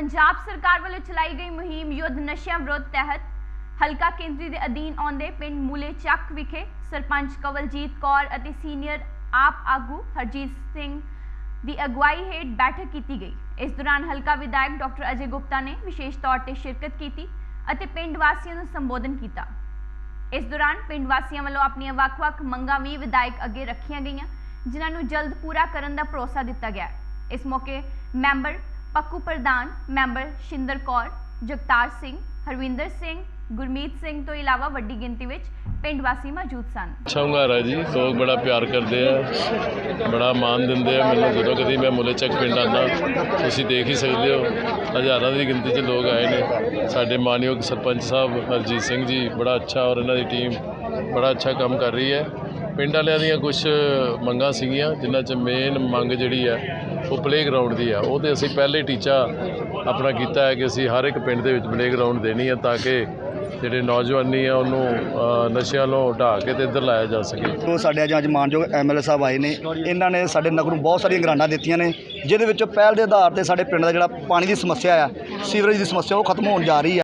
ਪੰਜਾਬ ਸਰਕਾਰ ਵੱਲੋਂ ਚਲਾਈ ਗਈ ਮੁਹਿੰਮ ਯੁੱਧ ਨਸ਼ਿਆਂ ਵਿਰੁੱਧ ਤਹਿਤ ਹਲਕਾ ਕੇਂਦਰੀ ਦੇ ਅਧੀਨ ਆਉਂਦੇ ਪਿੰਡ ਮੂਲੇ ਚੱਕ ਵਿਖੇ ਸਰਪੰਚ ਕਵਲਜੀਤ ਕੌਰ ਅਤੇ ਸੀਨੀਅਰ ਆਪ ਆਗੂ ਹਰਜੀਤ ਸਿੰਘ ਦੀ ਅਗਵਾਈ ਹੇਠ ਬੈਠਕ ਕੀਤੀ ਗਈ। ਇਸ ਦੌਰਾਨ ਹਲਕਾ ਵਿਧਾਇਕ ਡਾਕਟਰ ਅਜੇ ਗੁਪਤਾ ਨੇ ਵਿਸ਼ੇਸ਼ ਤੌਰ ਤੇ ਸ਼ਿਰਕਤ ਕੀਤੀ ਅਤੇ ਪਿੰਡ ਵਾਸੀਆਂ ਨੂੰ ਸੰਬੋਧਨ ਕੀਤਾ। ਇਸ ਦੌਰਾਨ ਪਿੰਡ ਵਾਸੀਆਂ ਵੱਲੋਂ ਆਪਣੀਆਂ ਵੱਖ-ਵੱਖ ਮੰਗਾਂ ਵੀ ਵਿਧਾਇਕ ਅੱਗੇ ਰੱਖੀਆਂ ਗਈਆਂ, ਜਿਨ੍ਹਾਂ ਨੂੰ ਜਲਦ ਪੂਰਾ ਕਰਨ ਦਾ ਭਰੋਸਾ ਦਿੱਤਾ ਗਿਆ। ਇਸ ਮੌਕੇ ਮੈਂਬਰ ਪੱਕੂ ਪ੍ਰਧਾਨ ਮੈਂਬਰ ਸ਼ਿੰਦਰ ਕੌਰ, ਜਗਤਾਰ ਸਿੰਘ, ਹਰਵਿੰਦਰ ਸਿੰਘ, ਗੁਰਮੀਤ ਸਿੰਘ ਤੋਂ ਇਲਾਵਾ ਵੱਡੀ ਗਿਣਤੀ ਵਿੱਚ ਪਿੰਡ ਵਾਸੀ ਮੌਜੂਦ ਸਨ। ਅੱਛਾ ਹੁੰਗਾਰਾ ਜੀ, ਲੋਕ ਬੜਾ ਪਿਆਰ ਕਰਦੇ ਆ, ਬੜਾ ਮਾਣ ਦਿੰਦੇ ਆ ਮੈਨੂੰ ਜਦੋਂ ਕਦੀ ਮੈਂ ਮੁੱਲੇ ਚੱਕ ਪਿੰਡ ਆਉਂਦਾ, ਤੁਸੀਂ ਦੇਖ ਹੀ ਸਕਦੇ ਹੋ, ਹਜ਼ਾਰਾਂ ਦੀ ਗਿਣਤੀ 'ਚ ਲੋਕ ਆਏ ਨੇ। ਸਾਡੇ ਮਾਨਯੋਗ ਸਰਪੰਚ ਸਾਹਿਬ ਹਰਜੀਤ ਸਿੰਘ ਜੀ, ਬੜਾ ਅੱਛਾ ਔਰ ਇਹਨਾਂ ਦੀ ਟੀਮ ਬੜਾ ਅੱਛਾ ਕੰਮ ਕਰ ਰਹੀ ਹੈ। ਪਿੰਡ ਵਾਲਿਆਂ ਦੀਆਂ ਕੁਝ ਮੰਗਾਂ ਸੀਗੀਆਂ, ਜਿਨ੍ਹਾਂ 'ਚ ਮੇਨ ਮੰਗ ਜਿਹੜੀ ਹੈ, ਉਹ ਪਲੇਗਰਾਉਂਡ ਦੀ ਆ। ਉਹ ਤੇ ਅਸੀਂ ਪਹਿਲੇ ਟੀਚਾ ਆਪਣਾ ਕੀਤਾ ਹੈ ਕਿ ਅਸੀਂ ਹਰ ਇੱਕ ਪਿੰਡ ਦੇ ਵਿੱਚ ਪਲੇਗਰਾਉਂਡ ਦੇਣੀ ਹੈ ਤਾਂ ਕਿ ਜਿਹੜੇ ਨੌਜਵਾਨੀ ਆ, ਉਹਨੂੰ ਨਸ਼ਿਆਂ ਨੂੰ ਢਾਹ ਕੇ ਤੇ ਇੱਧਰ ਲਾਇਆ ਜਾ ਸਕੇ। ਤੋਂ ਸਾਡੇ ਅੱਜ ਅੱਜ ਮਾਨਯੋਗ ਐਮਐਲਏ ਸਾਹਿਬ ਆਏ ਨੇ। ਇਹਨਾਂ ਨੇ ਸਾਡੇ ਨਗਰ ਨੂੰ ਬਹੁਤ ਸਾਰੀਆਂ ਗ੍ਰਾਂਟਾਂ ਦਿੱਤੀਆਂ ਨੇ, ਜਿਹਦੇ ਵਿੱਚੋਂ ਪਹਿਲ ਦੇ ਆਧਾਰ ਤੇ ਸਾਡੇ ਪਿੰਡ ਦਾ ਜਿਹੜਾ ਪਾਣੀ ਦੀ ਸਮੱਸਿਆ ਆ, ਸੀਵਰੇਜ ਦੀ ਸਮੱਸਿਆ, ਉਹ ਖਤਮ ਹੋਣ ਜਾ ਰਹੀ ਹੈ